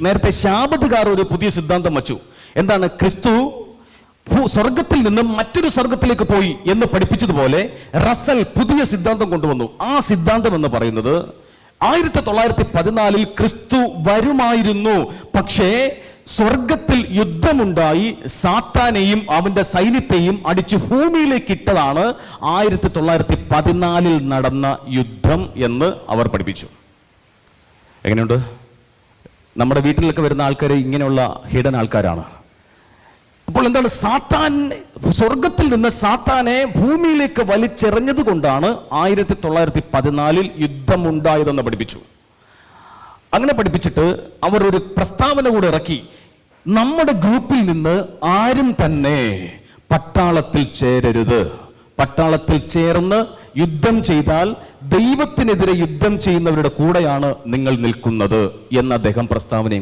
നേരത്തെ ശാപതുകാർ ഒരു പുതിയ സിദ്ധാന്തം വച്ചു. എന്താണ്? ക്രിസ്തു സ്വർഗത്തിൽ നിന്നും മറ്റൊരു സ്വർഗത്തിലേക്ക് പോയി എന്ന് പഠിപ്പിച്ചതുപോലെ റസൽ പുതിയ സിദ്ധാന്തം കൊണ്ടുവന്നു. ആ സിദ്ധാന്തം എന്ന് പറയുന്നത് ആയിരത്തി തൊള്ളായിരത്തി പതിനാലിൽ ക്രിസ്തു വരുമായിരുന്നു. പക്ഷേ സ്വർഗത്തിൽ യുദ്ധമുണ്ടായി. സാത്താനെയും അവന്റെ സൈന്യത്തെയും അടിച്ച് ഭൂമിയിലേക്ക് ഇട്ടതാണ് ആയിരത്തി തൊള്ളായിരത്തി പതിനാലിൽ നടന്ന യുദ്ധം എന്ന് അവർ പഠിപ്പിച്ചു. എങ്ങനെയുണ്ട്? നമ്മുടെ വീട്ടിലൊക്കെ വരുന്ന ആൾക്കാർ ഇങ്ങനെയുള്ള ഹിഡൻ ആൾക്കാരാണ്. അപ്പോൾ എന്താണ് സാത്താൻ സ്വർഗത്തിൽ നിന്ന് സാത്താനെ ഭൂമിയിലേക്ക് വലിച്ചെറിഞ്ഞത് കൊണ്ടാണ് ആയിരത്തി തൊള്ളായിരത്തി പതിനാലിൽ യുദ്ധമുണ്ടായതെന്ന് പഠിപ്പിച്ചു. അങ്ങനെ പഠിപ്പിച്ചിട്ട് അവർ ഒരു പ്രസ്താവന കൂടെ ഇറക്കി. നമ്മുടെ ഗ്രൂപ്പിൽ നിന്ന് ആരും തന്നെ പട്ടാളത്തിൽ ചേരരുത്. പട്ടാളത്തിൽ ചേർന്ന് യുദ്ധം ചെയ്താൽ ദൈവത്തിനെതിരെ യുദ്ധം ചെയ്യുന്നവരുടെ കൂടെയാണ് നിങ്ങൾ നിൽക്കുന്നത് എന്ന് അദ്ദേഹം പ്രസ്താവനയും